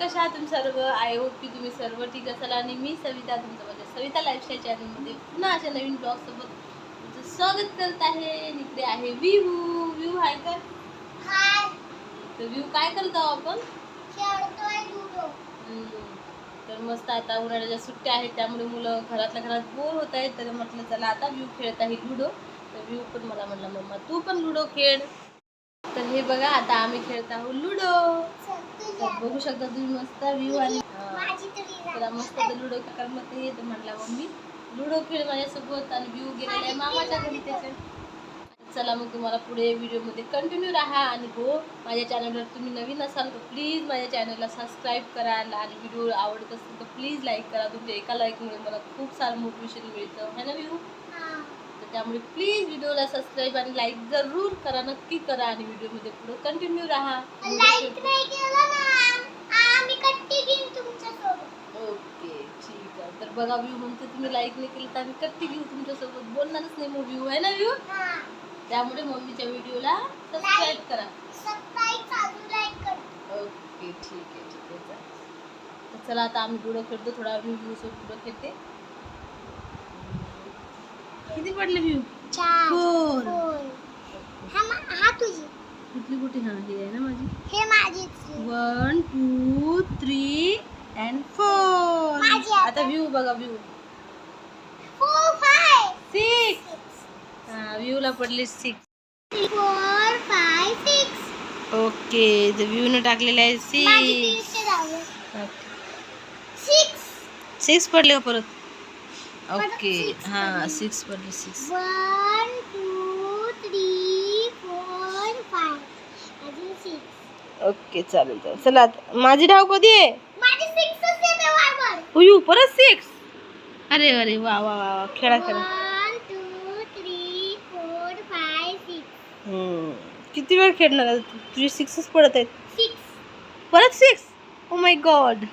कशा आहात तुम्ही सर्व? आय होप की तुम्ही सर्व ठीक असाल. आणि मी सविता तुमचं माझ्या सविता लाईफस्टाईल चॅनलमध्ये पुन्हा अशा नवीन ब्लॉग सोबत तुमचं स्वागत करत आहे. इकडे आहे विहू. विहू आहे का तर विहू काय करत आहोत आपण. तर मस्त आता उन्हाळ्याच्या सुट्ट्या आहेत त्यामुळे मुलं घरातल्या घरात बोर होत आहेत. तर म्हटलं चला आता व्यू खेळत आहे लुडो. तर व्यू पण मला म्हणला मम्मा तू पण लुडो खेळ. तर हे बघा आता आम्ही खेळत आहोत लुडो. तर बघू शकता तुम्ही मस्त व्ह्यू आणि. त्याला मस्त लुडो करमत नाही तर म्हटला मम्मी. लुडो खेळ माझ्यासोबत आणि व्ह्यू गेलेला आहे मामाच्या घरी त्याच्या. चला मग तुम्हाला पुढे व्हिडिओमध्ये कंटिन्यू राहा आणि हो माझ्या चॅनलवर तुम्ही नवीन असाल तर प्लीज माझ्या चॅनलला सबस्क्राईब करा आणि व्हिडिओ आवडत असेल तर प्लीज लाईक करा. तुमच्या एका लाईकमुळे मला खूप सारं मोटिवेशन मिळतं. है ना व्ह्यू त्यामुळे प्लीज व्हिडिओला सबस्क्राईब आणि लाईक जरूर करा नक्की करा आणि व्हिडिओमध्ये पुढे कंटिन्यू राहा. ओके ठीक आहे. तर बघा व्ह्यू म्हणतो तुम्ही लाईक नाही केलं तर आम्ही कट्टी घेऊ तुमच्यासोबत. बोलणारच नाही मग व्ह्यू आहे ना व्ह्यू त्यामुळे मम्मीच्या व्हिडिओला सबस्क्राईब करा. ओके ठीक आहे ठीक आहे. चला आता आम्ही लुडो खेळतो. थोडा व्ह्यू व्ह्यू सोबत लुडो खेळते. किती पडले व्ह्यू फोर. हा तुझी. कुठली कुठे हा ही आहे ना माझी. हे माझीच. One two three and four माझी आता. आता व्ह्यू बघा व्ह्यू फोर फाय सिक्स हा व्ह्यूला पडले सिक्स सिक्स ओके तर व्ह्यूने टाकलेले आहे माझी तीनशे दहावी सिक्स सिक्स पडले का परत? ओके हा. सिक्स पडले six one two three four five अजून सिक्स ओके चालेल चालेल. चला माझी धाव कधी आहे? माझी वारंवार उयू परत सिक्स अरे अरे वा वा वा वा. खेळा खेळा. One two three four five six. किती वेळ खेळणार? तुझे सिक्सच पडत आहेत. सिक्स परत six oh my god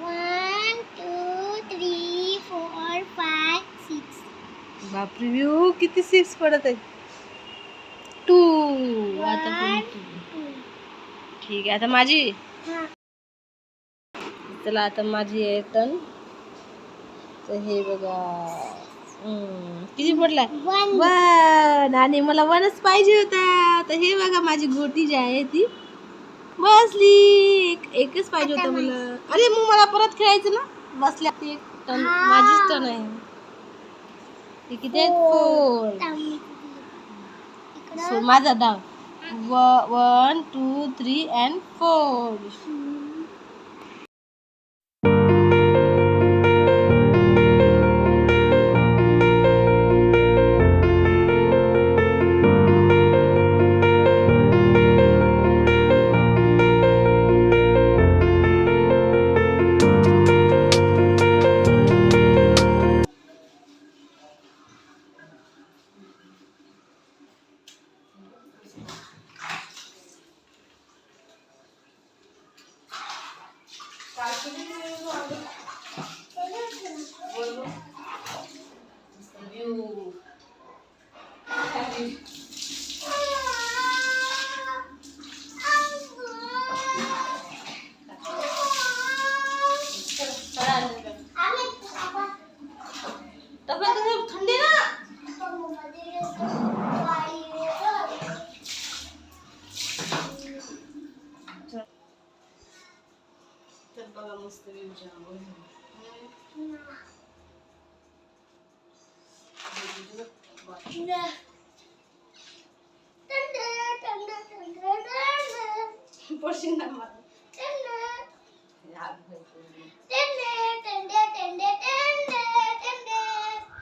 one two three four five six बापरे व्ह्यू किती सिक्स पडत आहेत. टू आता पण. ठीक आहे आता माझी. हा चला आता माझी आहे टन तर हे बघा. किती पडला? वन आणि मला वनच पाहिजे होता. तर हे बघा माझी गोटी जी आहे ती. बसली. एक एकच पाहिजे होता मला. अरे मग मला परत खेळायचं ना? बसल्या ती एक टन. माझीच टन आहे. हे किती आहेत फोर इकडं सो माझा डाव one two three and four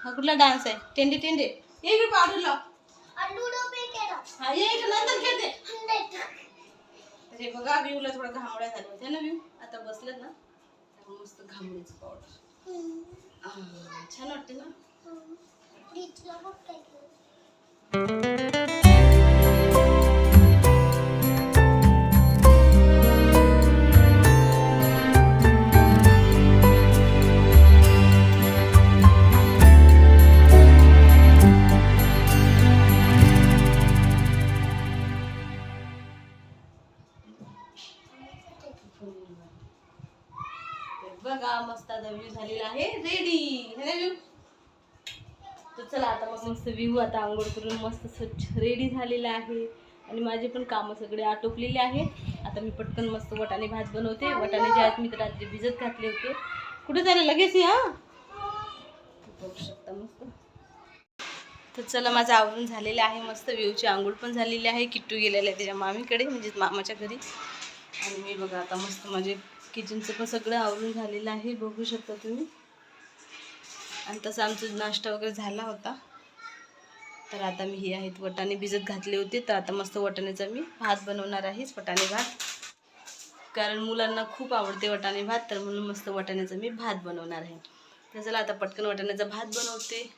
हा कुठला डान्स आहे? टेंडे टेंडे ये इकडे हा ये इकडे नंतर खेळते. बघा व्ह्यूला थोडा घामड्या झाल्या होत्या ना व्ह्यू आता बसलेत ना. त्यामुळे मस्त घामडीचं पावडर छान वाटते ना? बघा मस्त आता व्ह्यू झालेला आहे. रेडी व्ह्यू तर चला आता मग मस्त व्ह्यू आता आंघोळ करून मस्त स्वच्छ रेडी झालेला आहे. आणि माझे पण कामं सगळे आटोपलेले आहे. आता मी पटकन मस्त वटाणे भात बनवते. वटाणे जे आहेत मी तर रात्री भिजत घातले होते. कुठे झालं लगेच या बघू शकता मस्त. तर चला माझं आवरून झालेलं आहे. मस्त व्ह्यूची आंघोळ पण झालेली आहे. किट्टू गेलेला आहे त्याच्या मामीकडे म्हणजे मामाच्या घरी. आणि मी बघा आता मस्त माझे किचनचं पण सगळं आवरून झालेलं आहे बघू शकता तुम्ही. आणि तसं आमचा नाश्ता वगैरे झाला होता. तर आता मी हे आहेत वटाणे भिजत घातले होते. तर आता मस्त वटाण्याचा मी भात बनवणार आहे वटाणे भात. कारण मुलांना खूप आवडते वटाणे भात तर म्हणून मस्त वटाण्याचा मी भात बनवणार आहे. तर चला आता पटकन वटाण्याचा भात बनवते.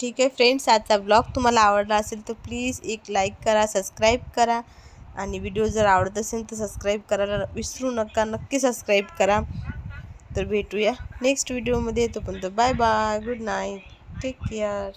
ठीक आहे. फ्रेंड्स आजचा ब्लॉग तुम्हाला आवडला असेल तर प्लीज एक लाईक करा सबस्क्राईब करा. आणि व्हिडिओ जर आवडत असेल तर सबस्क्राईब करायला विसरू नका. नक्की सबस्क्राईब करा. तर भेटूया नेक्स्ट व्हिडिओमध्ये तोपर्यंत bye bye good night take care